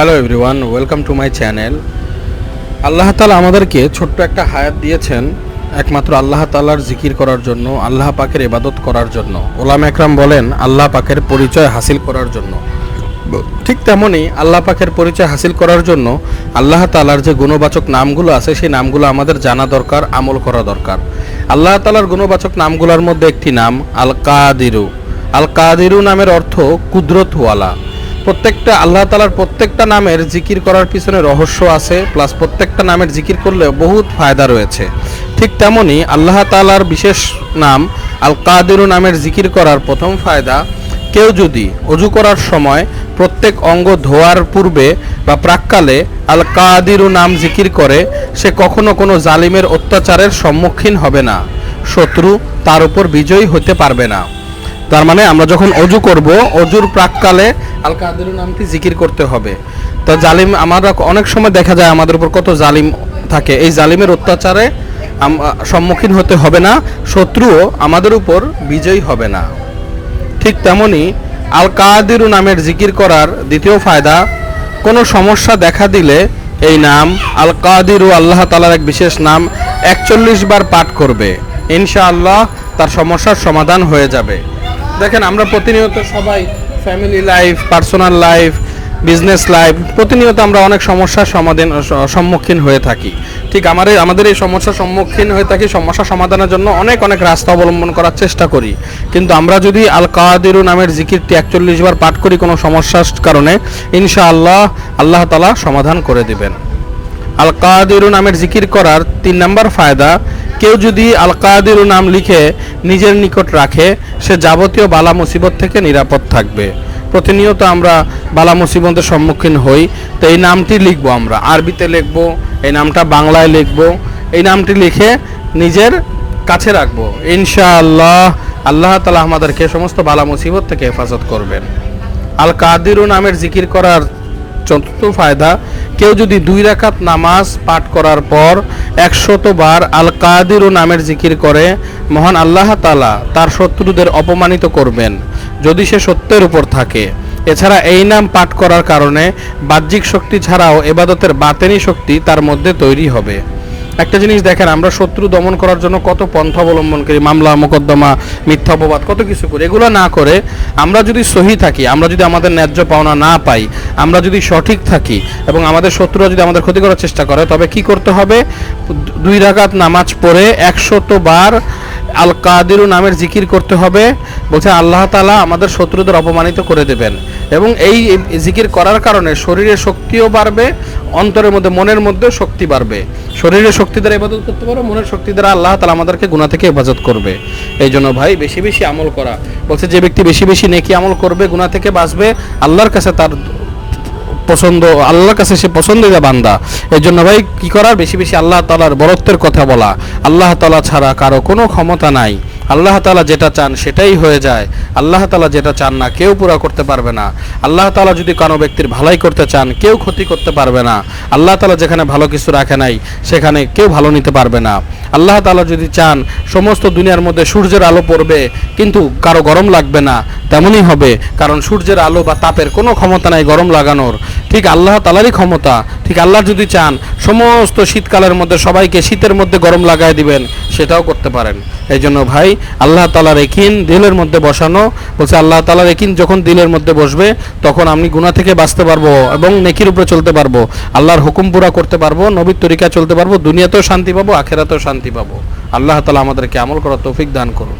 Hello everyone welcome to my channel আল্লাহ তালা আমাদেরকে ছোট্ট একটা হায়াত দিয়েছেন, একমাত্র আল্লাহ তালার জিকির করার জন্য, আল্লাহ পাকের ইবাদত করার জন্য। ওলাম একরাম বলেন, আল্লাহ পাকের পরিচয় হাসিল করার জন্য। ঠিক তেমনই আল্লাহ পাকের পরিচয় হাসিল করার জন্য আল্লাহ তালার যে গুণবাচক নামগুলো আছে, সেই নামগুলো আমাদের জানা দরকার, আমল করা দরকার। আল্লাহ তালার গুণবাচক নামগুলোর মধ্যে একটি নাম আল কাদিরু আল কাদিরু নামের অর্থ কুদরতওয়ালা। প্রত্যেকটা আল্লাহ তালার প্রত্যেকটা নামের জিকির করার পিছনে রহস্য আছে প্লাস প্রত্যেকটা নামের জিকির করলে বহুত ফায়দা রয়েছে। ঠিক তেমনি আল্লাহ তালার বিশেষ নাম আল কাদিরু নামের জিকির করার প্রথম ফায়দা, কেউ যদি অজু করার সময় প্রত্যেক অঙ্গ ধোয়ার পূর্বে বা প্রাককালে আল কাদিরু নাম জিকির করে, সে কখনো কোনো জালিমের অত্যাচারের সম্মুখীন হবে না। শত্রু তার উপর বিজয়ী হতে পারবে না। তার মানে আমরা যখন অজু করব, অজুর প্রাককালে আল কাদের নামটি জিকির করতে হবে। তো জালিম আমরা অনেক সময় দেখা যায় আমাদের উপর কত জালিম থাকে। এই জালিমের অত্যাচারে সম্মুখীন হতে হবে না, শত্রুও আমাদের উপর বিজয়ী হবে না। ঠিক তেমনি আল কাদিরু নামের জিকির করার দ্বিতীয় ফায়দা, কোনো সমস্যা দেখা দিলে এই নাম আল কাদিরু আল্লাহ তালার এক বিশেষ নাম একচল্লিশ বার পাঠ করবে। ইনশাআল্লাহ তার সমস্যার সমাধান হয়ে যাবে। দেখেন, আমরা প্রতিনিয়ত সবাই family life personal life business life প্রতিনিয়ত আমরা অনেক সমস্যার সমাধান সম্মুখীন হয়ে থাকি। ঠিক আমার, আমাদের এই সমস্যার সম্মুখীন হয়ে থাকি, সমস্যা সমাধানের জন্য অনেক অনেক রাস্তা অবলম্বন করার চেষ্টা করি। কিন্তু আমরা যদি আল কাদিরু নামের জিকিরটি একচল্লিশ বার পাঠ করি কোনো সমস্যার কারণে, ইনশাআল্লাহ আল্লাহ তালা সমাধান করে দিবেন। আল কাদিরু নামের জিকির করার তিন নম্বর ফায়দা কেউ যদি আল কাদিরু নাম লিখে নিজের নিকট রাখে, সে যাবতীয় বালা মুসিবত থেকে নিরাপদ থাকবে। প্রতিনিয়ত আমরা বালা মুসিবতের সম্মুখীন হই। তো এই নামটি লিখব আমরা। আরবিতে লিখব, এই নামটা বাংলায় লিখব। এই নামটি লিখে নিজের কাছে রাখব। ইনশাআল্লাহ, আল্লাহ তালা আমাদেরকে সমস্ত বালা মুসিবত থেকে হেফাজত করবেন। আল কাদিরু নামের জিকির করার চতুর্থ ফায়দা, কেউ যদি দুই রাকাত নামাজ পাঠ করার পর একশত বার আল কাদিরু নামের জিকির করে। মহান আল্লাহ তালা তার শত্রুদের অপমানিত করবেন, যদি সে সত্যের উপর থাকে। এছাড়া এই নাম পাঠ করার কারণে বাহ্যিক শক্তি ছাড়াও এবাদতের বাতেনি শক্তি তার মধ্যে তৈরি হবে। একটা জিনিস দেখেন, আমরা শত্রু দমন করার জন্য কত পন্থা অবলম্বন করি, মামলা, মোকদ্দমা, মিথ্যা অপবাদ, কত কিছু করি। এগুলো না করে আমরা যদি সহি থাকি, আমরা যদি আমাদের ন্যায্য পাওনা না পাই, আমরা যদি সঠিক থাকি এবং আমাদের শত্রুরা যদি আমাদের ক্ষতি করার চেষ্টা করে, তবে কি করতে হবে? দুই রাকাত নামাজ পড়ে একশত বার আল কাদিরু নামের জিকির করতে হবে, বলছে আল্লাহ তালা আমাদের শত্রুদের অপমানিত করে দেবেন। এবং এই জিকির করার কারণে শরীরের শক্তিও বাড়বে, অন্তরের মধ্যে মনের মধ্যে শক্তি বাড়বে। শরীরের শক্তি দ্বারা ইবাদত করতে পারো, মনের শক্তি দ্বারা আল্লাহ তালা আমাদেরকে গুণা থেকে হেফাজত করবে। এই জন্য ভাই, বেশি বেশি আমল করা। বলছে, যে ব্যক্তি বেশি বেশি নেকি আমল করবে গুণা থেকে বাঁচবে, আল্লাহর কাছে তার পছন্দ, আল্লাহর কাছে সে পছন্দিদা বান্দা। এই জন্য ভাই, কি করার? বেশি বেশি আল্লাহ তালার বরত্বের কথা বলা। আল্লাহ তালা ছাড়া কারও কোনো ক্ষমতা নাই। আল্লাহ তালা যেটা চান সেটাই হয়ে যায়। আল্লাহ তালা যেটা চান না, কেউ পুরা করতে পারবে না। আল্লাহ তালা যদি কোনো ব্যক্তির ভালাই করতে চান, কেউ ক্ষতি করতে পারবে না। আল্লাহ তালা যেখানে ভালো কিছু রাখে নাই, সেখানে কেউ ভালো নিতে পারবে না। আল্লাহ তালা যদি চান, সমস্ত দুনিয়ার মধ্যে সূর্যের আলো পড়বে, কিন্তু কারও গরম লাগবে না, তেমনই হবে। কারণ সূর্যের আলো বা তাপের কোনো ক্ষমতা নাই গরম লাগানোর। ঠিক আল্লাহ তালারই ক্ষমতা। ঠিক আল্লাহ যদি চান, সমস্ত শীতকালের মধ্যে সবাইকে শীতের মধ্যে গরম লাগায় দিবেন, সেটাও করতে পারেন। এই জন্য ভাই, আল্লাহ তালার একিন দিলের মধ্যে বসানো, বলছে আল্লাহ তালার একিন যখন দিলের মধ্যে বসবে, তখন আমি গুণা থেকে বাঁচতে পারব এবং নেকির উপরে চলতে পারব। আল্লাহর হুকুম পুরা করতে পারব, নবীর তরিকা চলতে পারব, দুনিয়াতেও শান্তি পাবো, আখেরাতেও শান্তি পাবো। আল্লাহ তালা আমাদেরকে আমল করার তৌফিক দান করুন।